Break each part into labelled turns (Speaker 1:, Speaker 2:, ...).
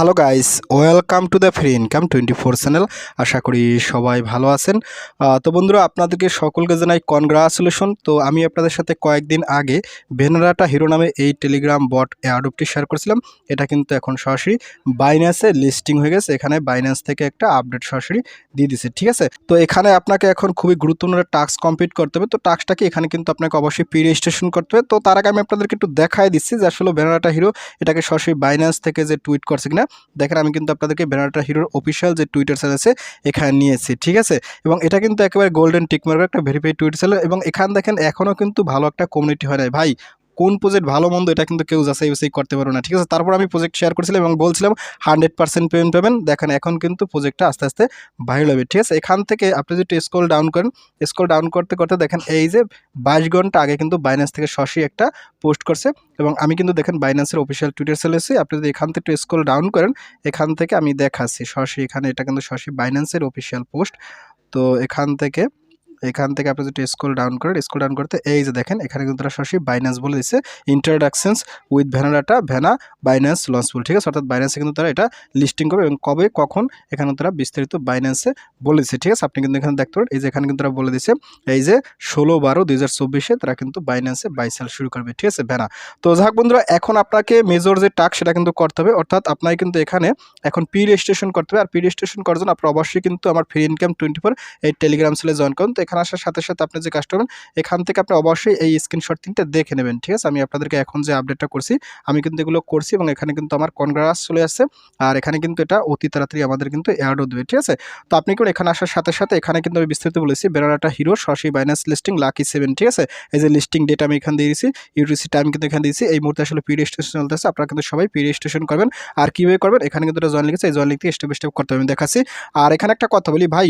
Speaker 1: Hello guys, welcome to the free income twenty four channel. আশা করি সবাই ভালো আছেন। তো বন্ধুরা, আপনাদেরকে সকলকে জানাই কনগ্রাচুলেশন তো আমি আপনাদের সাথে কয়েকদিন আগে ভেনারাটা হিরো নামে এই টেলিগ্রাম বট অ্যাডপটি শেয়ার করেছিলাম। এটা কিন্তু এখন সরাসরি বাইন্যান্সে লিস্টিং হয়ে গেছে। এখানে বাইন্যান্স থেকে একটা আপডেট সরাসরি দিয়ে দিছে, ঠিক আছে? তো এখানে আপনাকে এখন খুবই গুরুত্বপূর্ণ একটা টাস্ক কমপ্লিট করতে হবে। তো টাস্কটাকে এখানে কিন্তু আপনাকে অবশ্যই পি রেজিস্ট্রেশন করতে হবে। তো তার আগে আমি আপনাদেরকে একটু দেখাই দিচ্ছি যে আসলে ভেনারাটা হিরো এটাকে সরাসরি বাইন্যান্স থেকে যে টুইট করছে কিনা। দেখেন আমি কিন্তু আপনাদেরকে ব্যানারটা হিরোর অফিসিয়াল যে টুইটার সেল আছে, এখানে নিয়েছি, ঠিক আছে? এবং এটা কিন্তু একেবারে গোল্ডেন টিকমার্কের একটা ভেরিফাইড টুইটার সেল এবং এখান দেখেন এখনও কিন্তু ভালো একটা কমিউনিটি হয় নাই। ভাই কোন প্রজেক্ট ভালো, মন্দ, এটা কিন্তু কেউ যাচাই বাছাই করতে পারো না, ঠিক আছে? তারপর আমি প্রজেক্ট শেয়ার করেছিলাম এবং বলছিলাম হান্ড্রেড পার্সেন্ট পেমেন্ট পাবেন। দেখেন, এখন কিন্তু প্রজেক্টটা আস্তে আস্তে ভাইরাল হবে, ঠিক আছে? এখান থেকে আপনি যদি স্কোল ডাউন করেন স্কোল ডাউন করতে করতে দেখেন এই যে বাইশ ঘণ্টা আগে কিন্তু বাইন্যান্স থেকে শশি একটা পোস্ট করছে এবং আমি কিন্তু দেখেন বাইন্যান্সের অফিসিয়াল টুইটার চলেছি আপনি যদি এখান থেকে একটু স্কোল ডাউন করেন, এখান থেকে আমি দেখাচ্ছি শশি, এখানে এটা কিন্তু শশি বাইন্যান্সের অফিসিয়াল পোস্ট তো এখান থেকে এখান থেকে আপনি যদি স্কুল ডাউন করেন স্কুল ডাউন করতে এই যে দেখেন, এখানে কিন্তু তারা সরাসরি বাইন্যান্স বলে দিচ্ছে ইন্ট্রোডাকশনস উইথ ভ্যানাডাটা ভ্যানা বাইন্যান্স লঞ্চফুল ঠিক আছে? অর্থাৎ বাইন্যান্সে কিন্তু তারা এটা লিস্টিং করবে এবং কবে, কখন এখানে তারা বিস্তারিত বাইন্যান্সে বলে দিচ্ছে ঠিক আছে? আপনি কিন্তু এখানে দেখতে পারেন, এই যে এখানে কিন্তু তারা বলে দিচ্ছে এই যে ষোলো বারো দুই হাজার চব্বিশে তারা কিন্তু বাইন্যান্সে বাইসেল শুরু করবে, ঠিক আছে? ভ্যানা তো যাক বন্ধুরা, এখন আপনাকে মেজর যে টাক সেটা কিন্তু করতে হবে, অর্থাৎ আপনাকে কিন্তু এখানে এখন পি রেজিস্ট্রেশন করতে হবে। আর পি রেজিস্ট্রেশন করার জন্য আপনার অবশ্যই কিন্তু আমার ফ্রি ইনকাম টোয়েন্টি ফোর এই টেলিগ্রাম সেলে জয়েন করুন। তো এখানে আসার সাথে সাথে আপনি যে কাজ করবেন, এখান থেকে আপনি অবশ্যই এই স্ক্রিনশট তিনটা দেখে নেবেন, ঠিক আছে? আমি আপনাদেরকে এখন যে আপডেটটা করছি, আমি কিন্তু এগুলো করছি এবং এখানে কিন্তু আমার কনগ্রাস চলে আসছে। আর এখানে কিন্তু এটা অতি তাড়াতাড়ি আমাদের কিন্তু অ্যাডও দেবে, ঠিক আছে? তো আপনি কি এখানে আসার সাথে সাথে এখানে কিন্তু আমি বিস্তারিত বলেছি বেনারাটা হিরো সরাসরি বাইন্যান্স লিস্টিং লাকি সেভেন ঠিক আছে? এই যে লিস্টিং ডেট আমি এখানে দিয়ে দিয়েছি ইউটিসি টাইম কিন্তু এখানে দিয়েছি, এই মুহূর্তে আসলে পি রেজিস্ট্রেশন চলতেছে, আপনারা কিন্তু সবাই পি রেজিস্ট্রেশন করবেন। আর কীভাবে করবেন? এখানে কিন্তু জয়েন লিখেছে এই জয়েন লিখতে স্টেপ স্টেপ করতে হবে, আমি দেখাচ্ছি। আর এখানে একটা কথা বলি, ভাই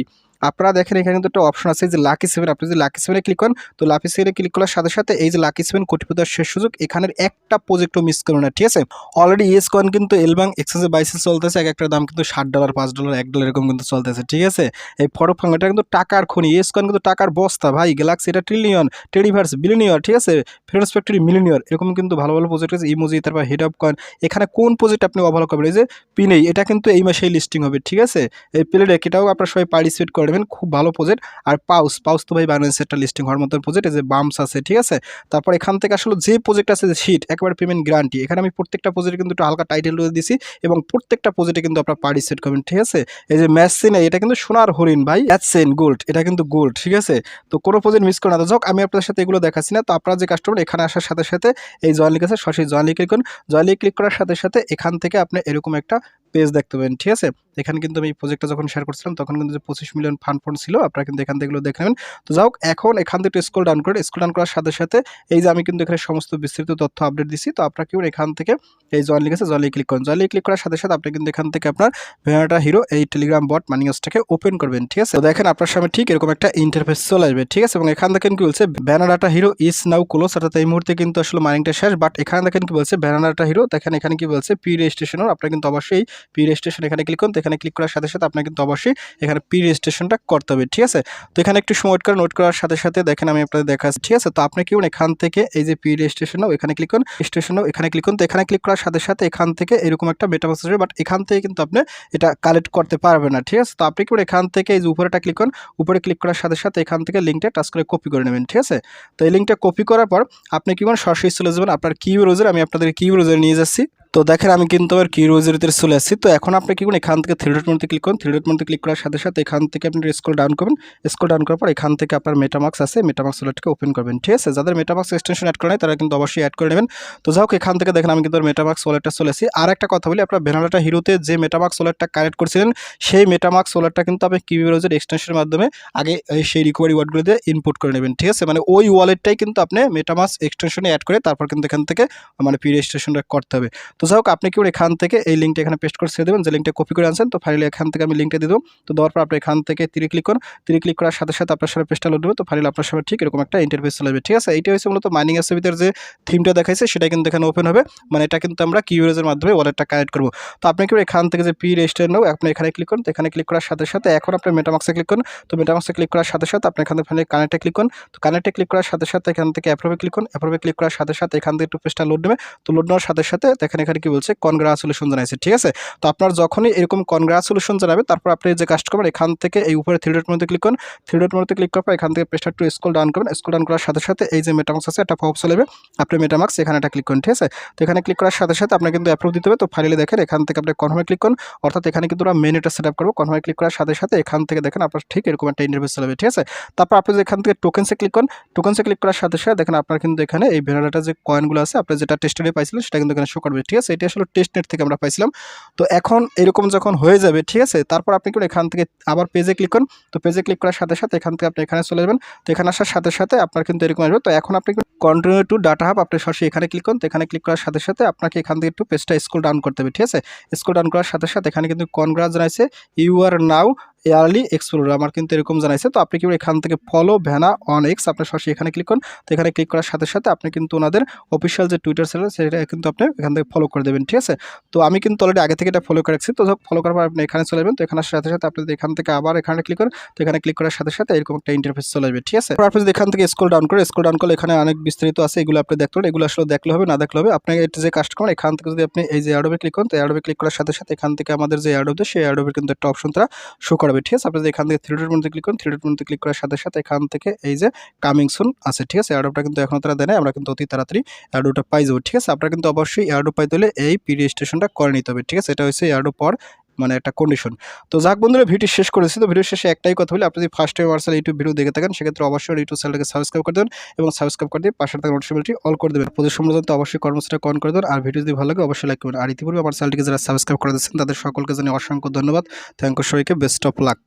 Speaker 1: আপনারা দেখেন, এখানে কিন্তু একটা অপশন আছে যে লাকি সেভেন আপনি যদি লাকি সেভেনে ক্লিক করেন, তো লাকি সেভেনে ক্লিক করার সাথে সাথে এই যে লাকি সেভেন কোটিপতার শেষ সুযোগ, এখানের একটা প্রজেক্টও মিস করুন না, ঠিক আছে? অলরেডি ইয়েস কয়েন কিন্তু এলবাং এক্সচেঞ্জে বাইসে চলতেছে, এক একটা দাম কিন্তু ষাট ডলার পাঁচ ডলার এক ডলার এরকম কিন্তু চলতেছে, ঠিক আছে? এই ফটো ফাং এটা কিন্তু টাকার খনি ইয়েস কয়েন কিন্তু টাকার বস্তা, ভাই। গ্যালাক্সি এটা ট্রিলিয়ন টেরিভার্স বিলিনিয়র ঠিক আছে? ফ্রেন্ডস ফ্যাক্টরি মিলিনিয়র এরকম কিন্তু ভালো ভালো প্রজেক্ট আছে ইমোজি তারপর হেড অফ কয়েন এখানে কোন প্রজেক্ট আপনি অবহেলা করবেন? এই যে পিনেই এটা কিন্তু এই মাসেই লিস্টিং হবে, ঠিক আছে? এই প্লেডেক এটাও আপনার সবাই পার্টিসিপেট করবেন, খুব ভালো প্রজেক্ট আর পাউস পাউস তো ভাই বাংলাদেশে একটা লিস্টিং হওয়ার মতো প্রজেক্ট এই যে বামস আছে, ঠিক আছে? তারপর এখান থেকে আসলে যে প্রজেক্ট আছে, যে শিট একেবারে পেমেন্ট গ্যারান্টি এখানে আমি প্রত্যেকটা প্রজেক্টে কিন্তু একটু হালকা টাইটেল দিয়ে দিছি এবং প্রত্যেকটা প্রজেক্টে কিন্তু আপনারা পার্টিসিপেট করবেন, ঠিক আছে? এই যে ম্যাসিন এটা কিন্তু সোনার হরিণ ভাই অ্যাডসেন গোল্ড এটা কিন্তু গোল্ড ঠিক আছে? তো কোনো প্রজেক্ট মিস করে না। যাক, আমি আপনাদের সাথে এগুলো দেখাচ্ছি না। তো আপনারা যে কাস্টমার এখানে আসার সাথে সাথে এই জয়েন লিখ আছে, সরাসরি জয়েন লিখ করুন। জয়েন লিখ ক্লিক করার সাথে সাথে এখান থেকে আপনি এরকম একটা পেজ দেখতে পাবেন ঠিক আছে? এখানে কিন্তু আমি প্রজেক্টটা যখন শেয়ার করছিলাম, তখন কিন্তু যে পঁচিশ মিলিয়ন ফান্ড ফন্ড ছিল, আপনারা কিন্তু এখান থেকে দেখে নেবেন। তো হোক, এখন এখান থেকে স্কুল ডাউন করে স্কুল ডাউন করার সাথে সাথে এই যে আমি কিন্তু এখানে সমস্ত বিস্তৃত তথ্য আপডেট দিচ্ছি তো আপনারা কেউ এখান থেকে এই জয়েন লিখেছে জয়েন ক্লিক করুন। জয়েন ক্লিক করার সাথে সাথে আপনি কিন্তু এখান থেকে আপনার ভেনাটা হিরো এই টেলিগ্রাম বট মানিয়াসটাকে ওপেন করবেন, ঠিক আছে? তো দেখেন আপনার সামনে ঠিক এরকম একটা ইন্টারফেস চলে আসবে, ঠিক আছে? এবং এখান থেকে কি বলছে ভ্যানাডাটা হিরো ইজ নাও ক্লোজ অর্থাৎ এই মুহূর্তে কিন্তু আসলে মাইনিংটা শেষ বাট এখানে দেখেন কি বলছে ভ্যানাডাটা হিরো দেখেন এখানে কি বলছে পি রেজিস্ট্রেশনও আপনার কিন্তু অবশ্যই পি রেজিস্ট্রেশন এখানে ক্লিক করুন, তো এখানে ক্লিক করার সাথে সাথে আপনার কিন্তু অবশ্যই এখানে পি রেজিস্ট্রেশনটা করতে হবে, ঠিক আছে? তো এখানে একটু সময় করে নোট করার সাথে সাথে দেখেন আমি আপনাদের দেখাচ্ছি, ঠিক আছে? তো আপনি কি এখান থেকে এই যে পি রেজিস্ট্রেশনও এখানে ক্লিক করুন রেজিস্ট্রেশনও এখানে ক্লিক করুন, তো এখানে ক্লিক করার সাথে সাথে এখান থেকে এরকম একটা মেটাবাস আসবে বাট এখান থেকে কিন্তু আপনি এটা কালেক্ট করতে পারবেন না, ঠিক আছে? তো আপনি কি এখান থেকে এই যে উপরেটা ক্লিক করুন, উপরে ক্লিক করার সাথে সাথে এখান থেকে লিঙ্কটা টাচ করে কপি করে নেবেন, ঠিক আছে? তো এই লিঙ্কটা কপি করার পর আপনি কি করেন সরাসরি চলে যাবেন, আপনার কিউ রোজের আমি আপনাদের কিউ রোজের নিয়ে যাচ্ছি। তো দেখেন, আমি কিন্তু আবার কি রোজেরিতে চলে আসছি। তো এখন আপনি কি করুন, এখান থেকে থ্রি ডট ক্লিক করুন। থ্রি ডট মধ্যে ক্লিক করার সাথে সাথে এখান থেকে আপনি স্কুল ডাউন করবেন স্কুল ডাউন করার পর এখান থেকে আপনার মেটামাক্স আছে। মেটামাক্স ওয়ালেটকে ওপেন করবেন, ঠিক আছে? যাদের মেটামাক্স এক্সটেনশন অ্যাড করে তারা কিন্তু অবশ্যই অ্যাড করে নেবেন। তো যাই এখান থেকে দেখেন, আমি কিন্তু মেটামাক্স ওয়ালেটটা চলে আসি আর একটা কথা বলি, আপনার ভেনাডাটা হিরোতে যে মেটামাক্স ওয়ালেটটা কানেক্ট করছিলেন, সেই মেটামাক্স ওয়ালেটটা কিন্তু আপনি কিবি রোজের এক্সটেনশনের মাধ্যমে আগে সেই রিকভারি ওয়ার্ডগুলো দিয়ে ইনপুট করে নেবেন, ঠিক আছে? মানে ওই ওয়ালেটটাই কিন্তু আপনি মেটামাক্স এক্সটেনশনে অ্যাড করে তারপর কিন্তু এখান থেকে মানে পি রেজিস্ট্রেশনটা করতে হবে। তো যাই হোক, আপনি কি এখান থেকে এই লিঙ্কটা এখানে পেস্ট করে ছেড়ে দেবেন? যে লিঙ্কটা কপি করে আনছেন, তো ফাইনালি এখান থেকে আমি লিঙ্কটা দিয়ে দেবো। তো দেওয়ার পর আপনি এখান থেকে তিরি ক্লিক করুন। তিরি ক্লিক করার সাথে সাথে আপনার সাথে পেজটা লোড দেবে তো ফাইনালি আপনার সামনে ঠিক এরকম একটা ইন্টারফেস চলে যাবে ঠিক আছে? এইটা হচ্ছে মূলত মাইনিং এর ভিতরে যে থিমটা দেখাইছে, সেটা কিন্তু এখানে ওপেন হবে। মানে এটা কিন্তু আমরা কিউরেজের মাধ্যমে ওয়ালেটটা কানেক্ট করব। তো আপনি কি এখান থেকে যে পি রেজিস্টার নেব আপনি এখানে ক্লিক করুন। তো এখানে ক্লিক করার সাথে সাথে এখন আপনি মেটামাক্সে ক্লিক করুন। তো মেটামাক্সে ক্লিক করার সাথে সাথে আপনি এখান ফাইনালি কানেক্টে ক্লিক করুন। তো কানেক্টে ক্লিক করার সাথে সাথে এখান থেকে অ্যাপ্রোভে ক্লিক করুন। অ্যাপ্রোভে ক্লিক করার সাথে সাথে এখান থেকে একটু পেজটা লোড নেবে। তো লোড নেওয়ার সাথে সাথে এখানে এখানে কি বলছে? কনগ্রাচুলেশন জানাইছে, ঠিক আছে? তো আপনার যখনই এরকম কনগ্রাচুলেশন জানাবে তারপর আপনি যে কাজটা করবেন, এখান থেকে এই উপরে থ্রি মধ্যে ক্লিক করুন। থ্রি মধ্যে ক্লিক করার পর এখান থেকে পেজটা একটু স্কল ডাউন করবেন। স্কুল ডাউন করার সাথে সাথে এই যে মেটামাক্স আছে, একটা পপ চলে আপনি মেটামাক্স এখানে একটা ক্লিক করুন, ঠিক আছে? তো এখানে ক্লিক করার সাথে সাথে আপনার কিন্তু অ্যাপ্রুভ দিতে হবে। তো ফাইনালি দেখেন, এখান থেকে আপনি কনফার্মে ক্লিক করুন। অর্থাৎ এখানে কিন্তু আমরা মেনুটা সেট আপ করব। কনফার্মে ক্লিক করার সাথে সাথে এখান থেকে দেখেন, আপনার ঠিক এরকম একটা ইন্টারভিউ চলে যাবে, ঠিক আছে? তারপর আপনি যে এখান থেকে টোকেন্সে ক্লিক করুন টোকেন্সে ক্লিক করার সাথে সাথে দেখেন, আপনার কিন্তু এখানে এই ভেনাডাটা যে কয়েনগুলো আছে, আপনি যেটা টেস্টেডে পাইছিলেন, সেটা কিন্তু এখানে শো করবে, ঠিক আছে? এটা আসলে টেস্ট নেট থেকে আমরা পাইছিলাম। তো এখন এরকম যখন হয়ে যাবে, ঠিক আছে? তারপর আপনি কিন্তু এখান থেকে আবার পেজে ক্লিক করুন। তো পেজে ক্লিক করার সাথে সাথে এখান থেকে আপনি এখানে চলে যাবেন। তো এখানে আসার সাথে সাথে আপনার কিন্তু এরকম আসবে। তো এখন আপনি কন্টিনিউ টু ডাটা হাব আপনি সরাসরি এখানে ক্লিক করুন। তো এখানে ক্লিক করার সাথে সাথে আপনাকে এখান থেকে একটু পেজটা স্কুল ডাউন করতে হবে, ঠিক আছে? স্কুল ডাউন করার সাথে সাথে এখানে কিন্তু কনগ্রাস জানাইছে you are now early explore আমার কিন্তু এরকম জানাইছে। তো আপনি কি এখান থেকে ফলো ভ্যানা অন এক্স আপনি সরাসরি এখানে ক্লিক করুন। তো এখানে ক্লিক করার সাথে সাথে আপনি কিন্তু ওনাদের অফিসিয়াল যে টুইটার চ্যানেল সেটা কিন্তু আপনি এখান থেকে ফলো করে দেবেন, ঠিক আছে? তো আমি কিন্তু অলরেডি আগে থেকে এটা ফলো করে রাখছি। তো ফলো করার পর আপনি এখানে চলে যাবেন তো এখানে সাথে সাথে আপনি এখান থেকে আবার এখানে ক্লিক করেন, তো এখানে ক্লিক করার সাথে সাথে এরকম একটা ইন্টারফেস চলে যাবে ঠিক আছে? আপনি যদি এখান থেকে স্ক্রল ডাউন করে স্ক্রল ডাউন করলে এখানে অনেক বিস্তারিত আছে, এগুলো আপনি দেখতে এগুলো আসলে দেখলে হবে, না দেখলে হবে আপনি এটা যে কাজটা করেন এখান থেকে যদি আপনি এই যে অ্যাডোবে ক্লিক করেন, তো অ্যাডোবে ক্লিক করার সাথে সাথে এখান থেকে আমাদের যে অ্যাডোবে সেই অ্যাডোবে কিন্তু একটা অপশন তারা শো করবে ঠিক আছে? আপনি যদি এখান থেকে থ্রি ডট মধ্যে ক্লিক করুন থ্রি ডট মধ্যে ক্লিক করার সাথে সাথে এখান থেকে এই যে কামিং সুন আছে, ঠিক আছে? অ্যাডোবটা কিন্তু এখনও তারা দেয় আমরা কিন্তু অতি তাড়াতাড়ি অ্যাডোটা পাই যাব, ঠিক আছে? আপনারা কিন্তু অবশ্যই অ্যাডো পাই হলে এই পি রেজিস্ট্রেশনটা করে নিতে হবে, ঠিক আছে? এটা হচ্ছে অ্যাডো পর মানে একটা কন্ডিশন তো যাক বন্ধুরা ভিডিও শেষ করেছি। তো ভিডিও শেষে একটাই কথা বলি, আপনি যদি ফার্স্ট টাইম আমার ইউটিউব ভিডিও দেখে থাকেন, সেক্ষেত্রে অবশ্যই ইউটিউব চ্যানেলকে সাবস্ক্রাইব করে দেন এবং সাবস্ক্রাইব করে দিয়ে পাশে থাকা নোটিফিকেশনটি অল করে দেবেন। প্রতি সম্মান তো অবশ্যই কর্মসূচিটা কন করে দেবেন। আর ভিডিও যদি ভালো লাগে, অবশ্যই লাইক করবেন। আর ইতিপূর্বে আমার চ্যানেলটিকে যারা সাবস্ক্রাইব করে দিচ্ছেন তাদের সকলকে জানিয়ে অসংখ্য ধন্যবাদ। থ্যাংক ইউ সবাইকে। Best of luck